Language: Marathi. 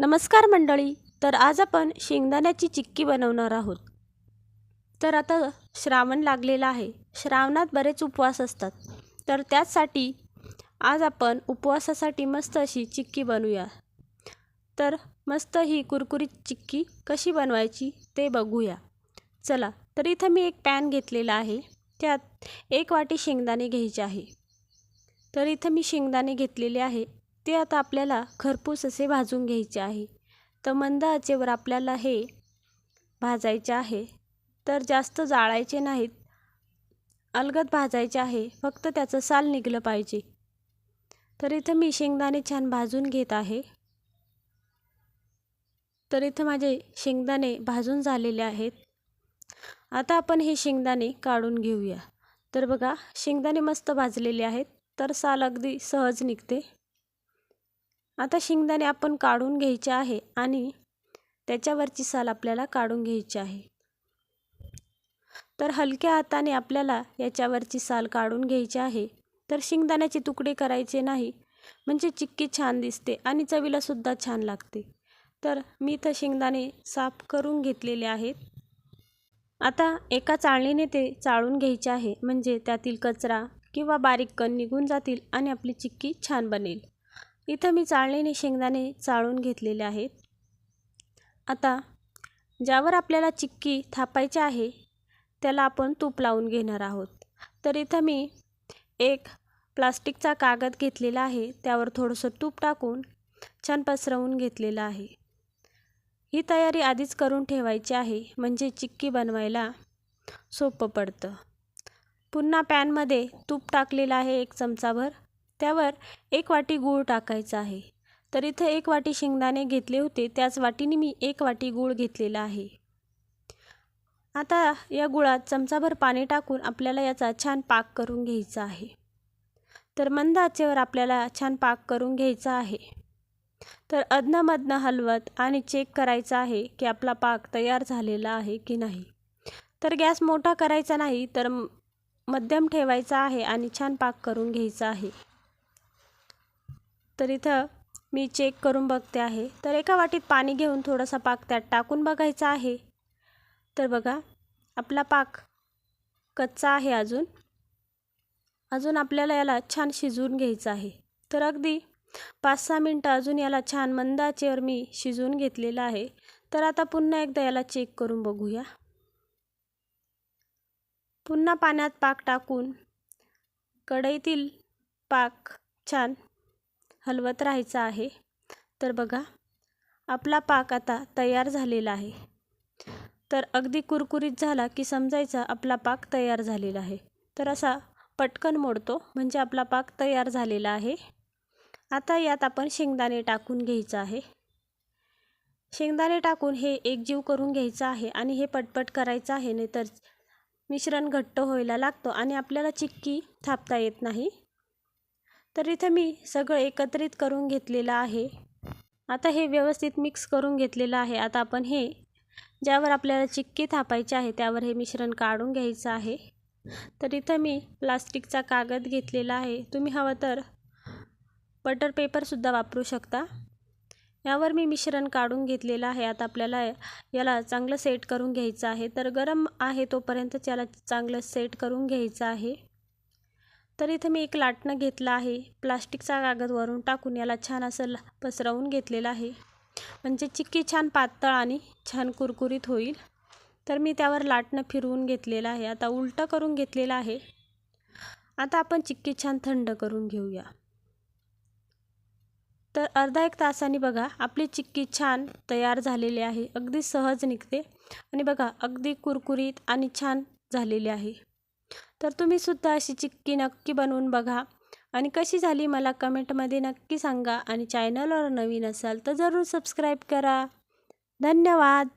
नमस्कार मंडळी तर आज आपण शेंगदाण्याची चिक्की बनवणार आहोत. तर आता श्रावण लागलेला आहे. श्रावणात बरेच उपवास असतात. तर त्याचसाठी आज आपण उपवासासाठी मस्त अशी चिक्की बनवूया. तर मस्त ही कुरकुरीत चिक्की कशी बनवायची ते बघूया. चला तर इथं मी एक पॅन घेतलेला आहे. त्यात एक वाटी शेंगदाणे घ्यायचे आहे. तर इथं मी शेंगदाणे घेतलेले आहे. ते आता आपल्याला खरपूस असे भाजून घ्यायचे आहे. तर मंद आचेवर आपल्याला हे भाजायचे आहे. तर जास्त जाळायचे नाहीत. अलगद भाजायचे आहे. फक्त त्याचं साल निघलं पाहिजे. तर इथं मी शेंगदाणे छान भाजून घेत आहे. तर इथं माझे शेंगदाणे भाजून झालेले आहेत. आता आपण हे शेंगदाणे काढून घेऊया. तर बघा शेंगदाणे मस्त भाजलेले आहेत. तर साल अगदी सहज निघते. आता शेंगदाणे आपण काढून घ्यायचे आहे आणि त्याच्यावरची साल आपल्याला काढून घ्यायची आहे. तर हलक्या हाताने आपल्याला याच्यावरची साल काढून घ्यायची आहे. तर शेंगदाण्याचे तुकडे करायचे नाही म्हणजे चिक्की छान दिसते आणि चवीलासुद्धा छान लागते. तर मी इथं शेंगदाणे साफ करून घेतलेले आहेत. आता एका चाळणीने ते चाळून घ्यायचे आहे म्हणजे त्यातील कचरा किंवा बारीक कण निघून जातील आणि आपली चिक्की छान बनेल. इथं मी चाळणीने शेंगदाणे चाळून घेतलेले आहेत. आता ज्यावर आपल्याला चिक्की थापायची आहे त्याला आपण तूप लावून घेणार आहोत. तर इथं मी एक प्लास्टिकचा कागद घेतलेला आहे त्यावर थोडंसं तूप टाकून छान पसरवून घेतलेलं आहे. ही तयारी आधीच करून ठेवायची आहे म्हणजे चिक्की बनवायला सोपं पडतं. पुन्हा पॅनमध्ये तूप टाकलेलं आहे एक चमचाभर. त्यावर एक वाटी गूळ टाकायचा आहे. तर इथं एक वाटी शेंगदाणे घेतले होते. त्याच वाटीने मी एक वाटी गूळ घेतलेला आहे. आता या गुळात चमचाभर पाणी टाकून आपल्याला याचा छान पाक करून घ्यायचा आहे. तर मंद आचेवर आपल्याला छान पाक करून घ्यायचा आहे. तर अधनमधनं हलवत आणि चेक करायचं आहे की आपला पाक तयार झालेला आहे की नाही. तर गॅस मोठा करायचा नाही तर मध्यम ठेवायचा आहे आणि छान पाक करून घ्यायचा आहे. तर इथं मी चेक करून बघते आहे. तर एका वाटीत पाणी घेऊन थोडासा पाक त्यात टाकून बघायचा आहे. तर बघा आपला पाक कच्चा आहे अजून. अजून आपल्याला याला छान शिजवून घ्यायचं आहे. तर अगदी पाच सहा मिनटं अजून याला छान मंदाचेवर मी शिजवून घेतलेलं आहे. तर आता पुन्हा एकदा याला चेक करून बघूया. पुन्हा पाण्यात पाक टाकून कढईतील पाक छान हलवत राहायचं आहे. तर बघा आपला पाक आता तयार झालेला आहे. तर अगदी कुरकुरीत झाला की समजायचा आपला पाक तयार झालेला आहे. तर असा पटकन मोडतो म्हणजे आपला पाक तयार झालेला आहे. आता यात आपण शेंगदाणे टाकून घ्यायचं आहे. शेंगदाणे टाकून हे एकजीव करून घ्यायचं आहे आणि हे पटपट करायचं आहे नाहीतर मिश्रण घट्ट व्हायला लागतो आणि आपल्याला चिक्की थापता येत नाही. तर इथं मी सगळं एकत्रित करून घेतलेलं आहे. आता हे व्यवस्थित मिक्स करून घेतलेलं आहे. आता आपण हे ज्यावर आपल्याला चिक्की थापायची आहे त्यावर हे मिश्रण काढून घ्यायचं आहे. तर इथं मी प्लास्टिकचा कागद घेतलेला आहे. तुम्ही हवं तर बटर पेपरसुद्धा वापरू शकता. यावर मी मिश्रण काढून घेतलेलं आहे. आता आपल्याला याला चांगलं सेट करून घ्यायचं आहे. तर गरम आहे तोपर्यंतच याला चांगलं सेट करून घ्यायचं आहे. तर इथं मी एक लाटणं घेतलं आहे. प्लास्टिकचा कागद वरून टाकून याला छान असं पसरवून घेतलेलं आहे. म्हणजे चिक्की छान पातळ आणि छान कुरकुरीत होईल. तर मी त्यावर लाटणं फिरवून घेतलेलं आहे. आता उलटं करून घेतलेलं आहे. आता आपण चिक्की छान थंड करून घेऊया. तर अर्धा एक तासाने बघा आपली चिक्की छान तयार झालेली आहे. अगदी सहज निघते. आणि बघा अगदी कुरकुरीत आणि छान झालेली आहे. तर तुम्हीसुद्धा अशी चिक्की नक्की बनवून बघा. आणि कशी झाली मला कमेंटमध्ये नक्की सांगा. आणि चॅनलवर नवीन असाल तर जरूर सबस्क्राईब करा. धन्यवाद!